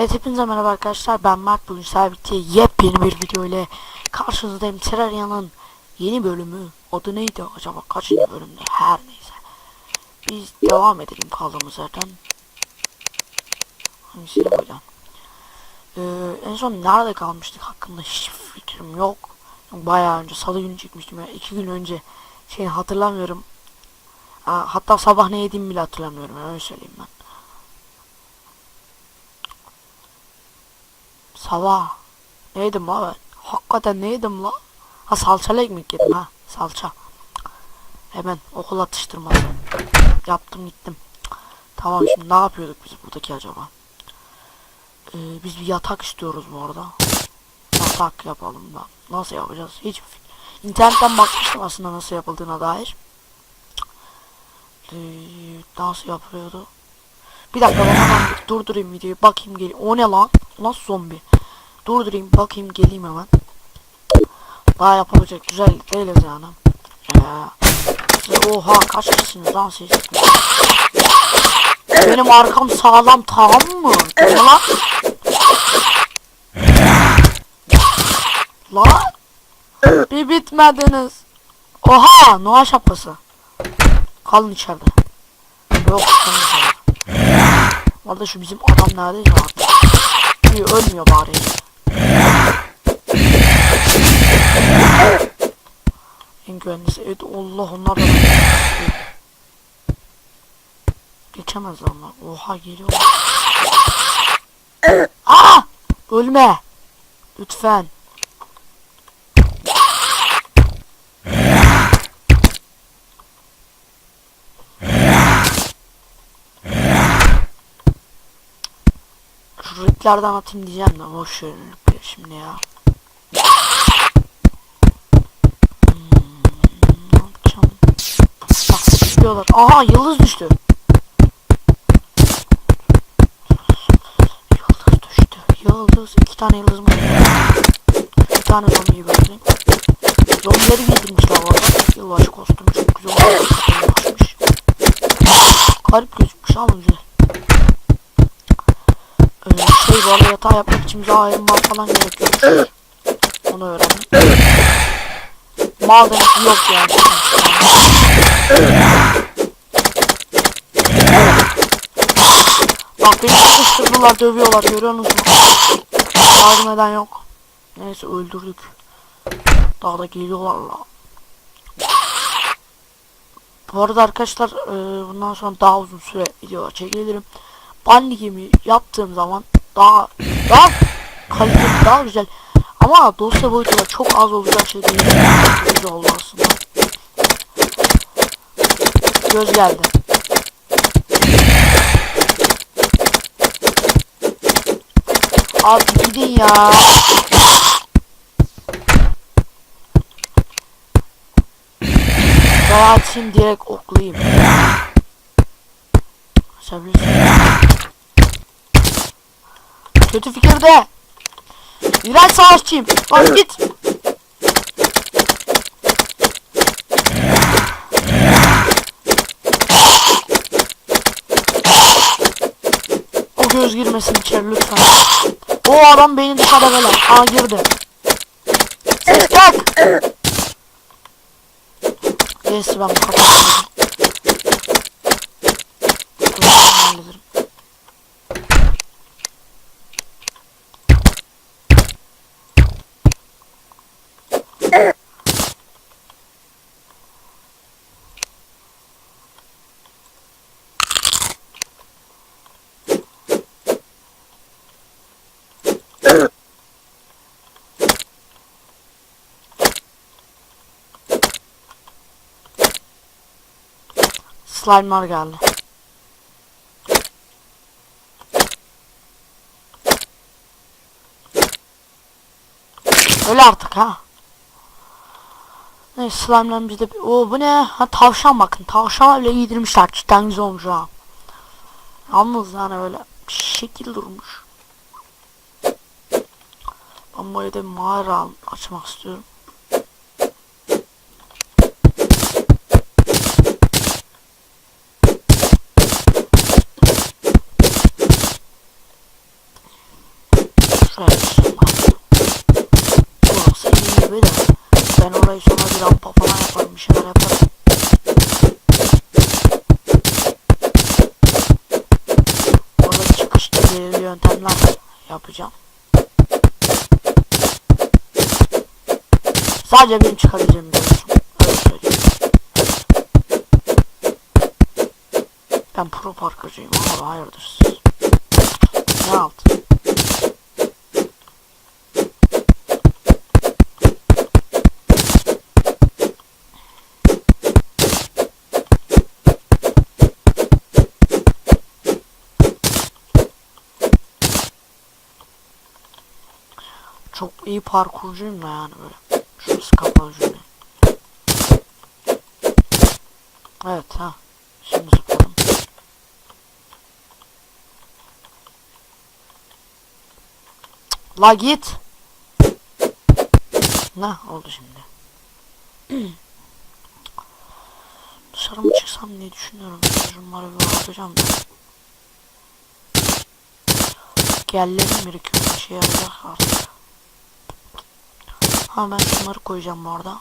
Evet hepinize merhaba arkadaşlar. Ben Mert. Bugün sizlerle birlikte yepyeni bir video ile karşınızdayım. Terraria'nın yeni bölümü. Adı neydi acaba? Kaçıncı bölümde? Her neyse. Biz devam edelim kaldığımız yerden. Hangisini buradan ee, en son nerede kalmıştık? Hakkında hiç fikrim yok. Bayağı önce salı günü çekmiştim ya iki gün önce. Şey hatırlamıyorum. Hatta sabah ne yediğimi bile hatırlamıyorum. Öyle söyleyeyim ben Sabah. Ne yedim la ben? Hakikaten ne yedim la? Ha salçalı ekmek yedim ha. Salça. Hemen okul atıştırması. Yaptım gittim. Tamam şimdi ne yapıyorduk biz buradaki acaba? Ee, biz bir yatak istiyoruz bu arada. Yatak yapalım da. Nasıl yapacağız? Hiç İnternetten bakmıştım aslında nasıl yapıldığına dair. Ee, nasıl yapılıyordu? Bir dakika ben hemen durdurayım videoyu bakayım gel. O ne lan? Nasıl zombi? Durdurayım bakayım geleyim hemen. Daha yapabilecek güzel değiliz yani. Ee, oha kaç kişisiniz lan siz? Benim arkam sağlam tamam mı? Mi lan? Lan? Bir bitmediniz. Oha Noah şapkası. Kalın içeride. Yok kalın içeride. Valla şu bizim adam neredeyse artık. İyi ölmüyor bari. En güvenlisi evet Allah onlar da Geçemezler onlar. Oha geliyor. Aa! Ölme. Lütfen. Şu renklerden atayım diyeceğim de boş verin şimdi ya. Hmm. Aha yıldız düştü. Yıldız düştü. Yıldız. iki tane yıldız mı? Bir tane zombiyi gördüm. Zombileri giydirmişler bu arada. Yılbaşı kostümü çok güzel. Garip gözükmüş ama güzel. Ee, şey arada yatağı yapmak için bize ayrılma falan gerekiyor. Onu öğrendim. Mal yok yani. Bak beni sıkıştırdılar dövüyorlar görüyorsunuz mu? Yardım eden yok. Neyse öldürdük. Daha da geliyorlar la. Bu arada arkadaşlar e, bundan sonra daha uzun süre video çekebilirim. Ban ligimi yaptığım zaman daha daha kaliteli daha güzel ama dosya boyutu da çok az olacak şey değil. Güzel oldu aslında. Göz geldi. Abi gidin ya. Açayım direkt oklayayım. Açabilirsin. Kötü fikir de. İğrenç savaşçıyım. Lan git. O göz girmesin içeri lütfen. O adam beni dışarıda böyle. Aa girdi. Ses tak. Neyse ben kapatıyorum. Ben hallederim. Slime'lar geldi. Öyle artık ha. Neyse slime'lar bizde... Oo bu ne? Ha tavşan bakın. Tavşan bile giydirmişler. Cidden güzel olmuş ha. Yalnız yani öyle şekil durmuş. Ben bu evde mağara açmak istiyorum. Sadece benim çıkabileceğimi biliyorsun. Öyle söyleyeyim. Ben pro parkırcıyım abi hayırdır siz. Ne altı? Çok iyi parkurcuyum yani böyle. Şurası kapalı cümle. Evet ha. Şimdi zıpladım. La git. Ne oldu şimdi? Dışarı mı çıksam diye düşünüyorum. Şunları bir bakacağım. Gellerim birikiyor. Bir şey yarayacak artık. Ha ben şunları koyacağım bu arada.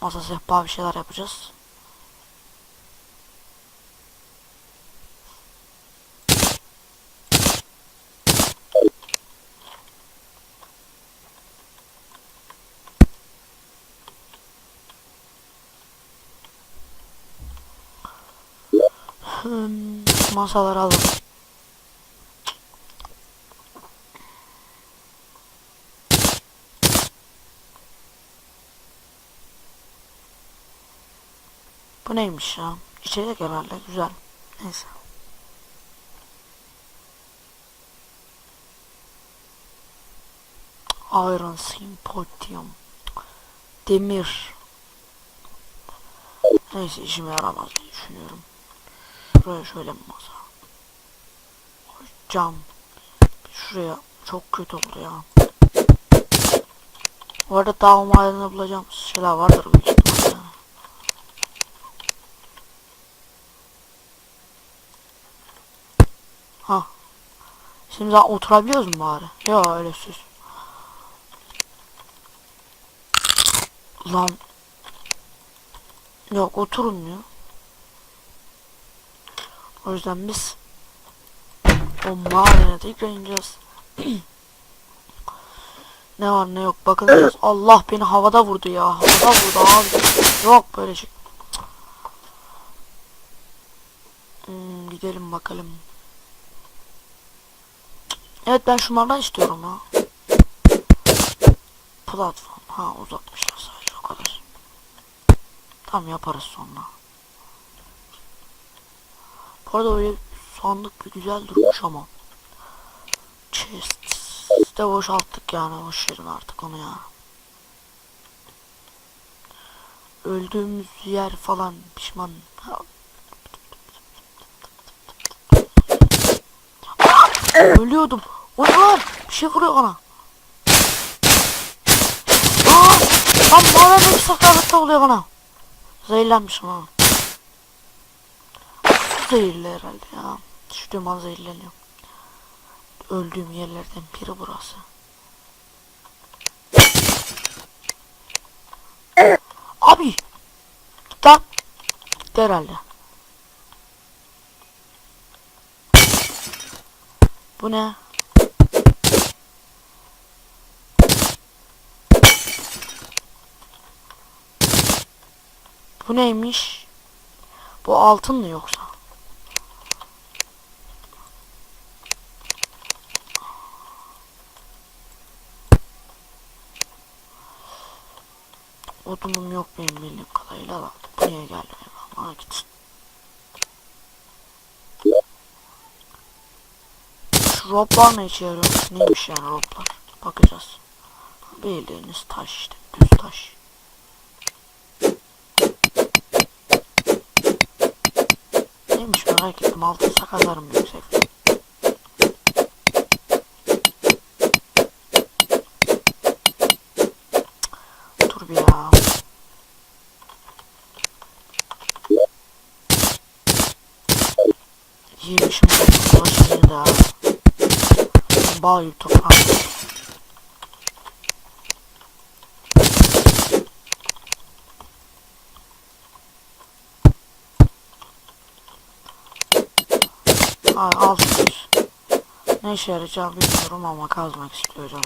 Masa sehpa bir şeyler yapacağız. Hmm, masaları alalım. Bu neymiş ya? İçecek herhalde güzel. Neyse. Iron Symposium. Demir. Neyse işime yaramaz diye düşünüyorum. Şuraya şöyle bir masa. Cam. Şuraya çok kötü oldu ya. Bu arada daha umarını bulacağım şeyler vardır büyük ihtimalle. Ha. Şimdi daha oturabiliyoruz mu bari? Ya öyle süs. Lan. Yok oturulmuyor. O yüzden biz o mağaraya tekrar ineceğiz. ne var ne yok bakın Allah beni havada vurdu ya. Havada vurdu abi. Yok böyle şey. Hmm, gidelim bakalım. Evet ben şunlardan istiyorum ha. Platform. Ha uzatmışlar sadece o kadar. Tam yaparız sonra. Bu arada öyle sandık bir güzel durmuş ama. Chest de boşalttık yani boş verin artık onu ya. Öldüğümüz yer falan pişman. Ölüyordum. Var? Bir şey vuruyor bana. Aa! Lan bana ne sakatlıkta oluyor bana. Zehirlenmişim ha. Su zehirli herhalde ya. Düştüğüm an zehirleniyorum. Öldüğüm yerlerden biri burası. Abi! Lan. Gitti herhalde. Bu ne? Bu neymiş? Bu altın mı yoksa? Odunum yok benim bildiğim kadarıyla da. Bu niye geldi benim? Aa git. Şu roblar ne işe yarıyor? Neymiş yani roblar? Bakacağız. Bildiğiniz taş işte. Düz taş. Neymiş merak ettim. Altın sakazlarım yüksek. Dur bir ya. Yemişim bulaşını da. Bağ yük toprağım. Ay alıyoruz. Ne işe yarayacağını bilmiyorum ama kazmak istiyorum.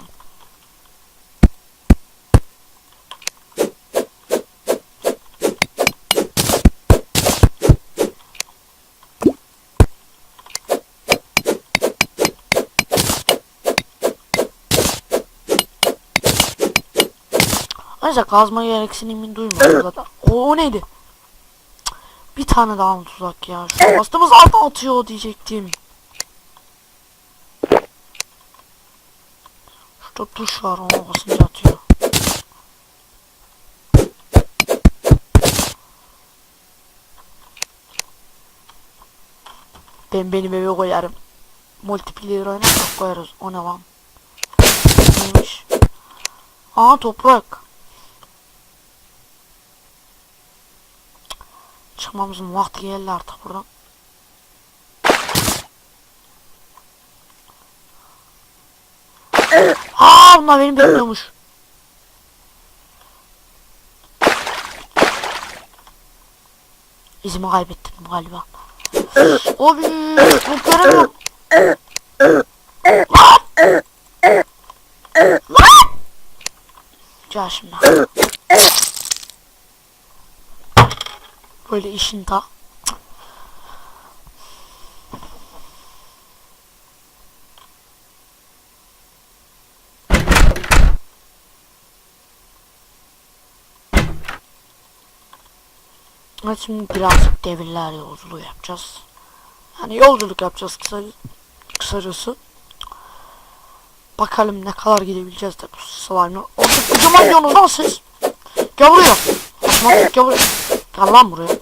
Neyse kazma gereksinimini duymuyorum zaten. O, o neydi? Tane daha mı tuzak ya? Şu bastığımız alttan atıyor diyecektim. Şurada tuş var ona basınca atıyor. Ben benim eve koyarım. Multiplayer oynarsak koyarız. O ne lan? Neymiş? Aa toprak. Çıkmamızın vakti geldi artık buradan. Aa bunlar beni bekliyormuş. İzimi kaybettim galiba. Abi bu göremiyorum. Lan! Lan! Gel şimdi. Böyle işin ta. Evet şimdi birazcık devirler yolculuğu yapacağız. Yani yolculuk yapacağız kısa, kısacası. Bakalım ne kadar gidebileceğiz de bu slime'ı. Orada kocaman diyorsunuz lan siz. Gel buraya. Gel buraya. Gel lan buraya.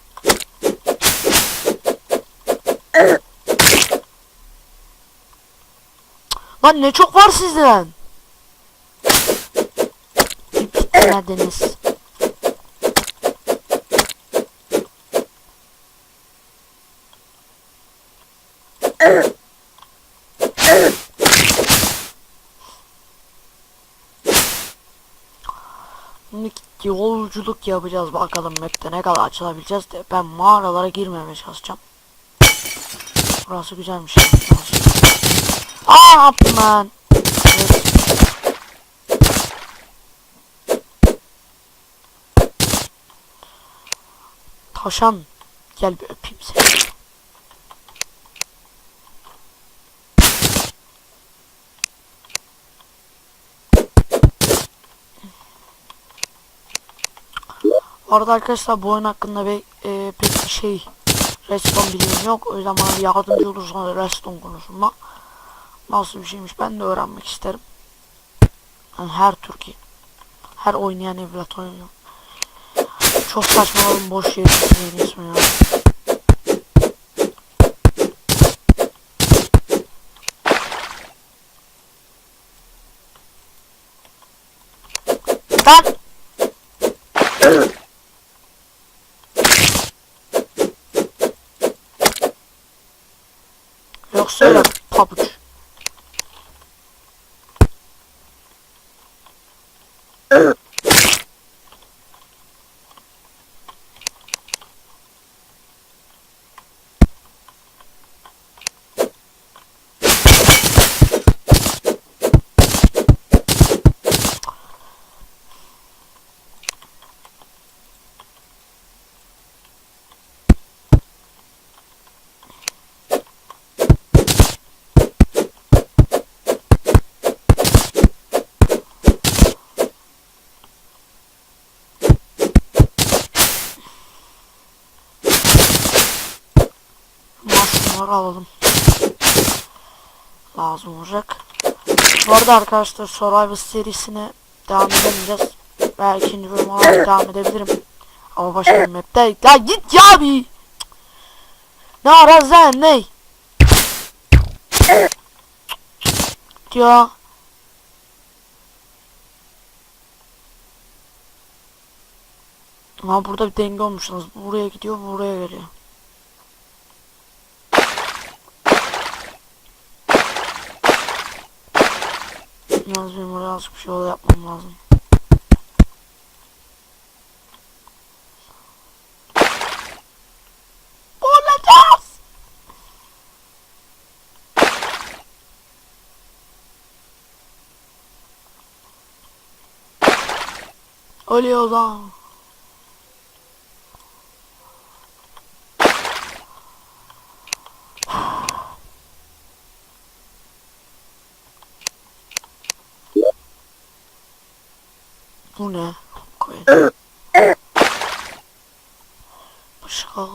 Lan ne çok var sizden. Bitmediniz. Şimdi yolculuk yapacağız bakalım map'te ne kadar açılabileceğiz de ben mağaralara girmemeye çalışacağım. Burası güzelmiş. Aa ne yaptım gel bir öpeyim seni. Arada arkadaşlar bu oyun hakkında bir e, pek bir şey respawn bilgim yok. O yüzden bana yardımcı olursanız respawn konusunda nasıl bir şeymiş ben de öğrenmek isterim. Yani her Türkiye her oynayan evlat oynuyor. Çok saçmaladım boş yere ismi ismi ya. Lan! Yoksa öyle pabuç. Maşınları alalım. Lazım olacak. Bu arada arkadaşlar Survivor serisine devam edemeyeceğiz. Belki ikinci bölüm olarak devam edebilirim. Ama başka bir map'te. Ya git ya bir. Ne araz lan ne? Ya. Ama burada bir denge olmuşsunuz. Buraya gidiyor, buraya geliyor. Biraz benim oraya azıcık bir şey yapmam lazım. Olacağız! Ölüyoruz ha. Bu ne? Koyun. Başka...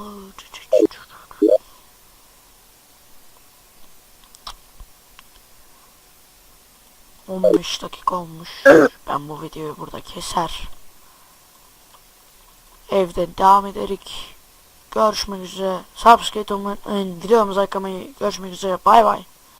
15 dakika olmuş. Ben bu videoyu burada keser. Evde devam ederik. Görüşmek üzere. Subscribe olmayı, unutmayın. videomuza kalmayı. Görüşmek üzere. Bay bay.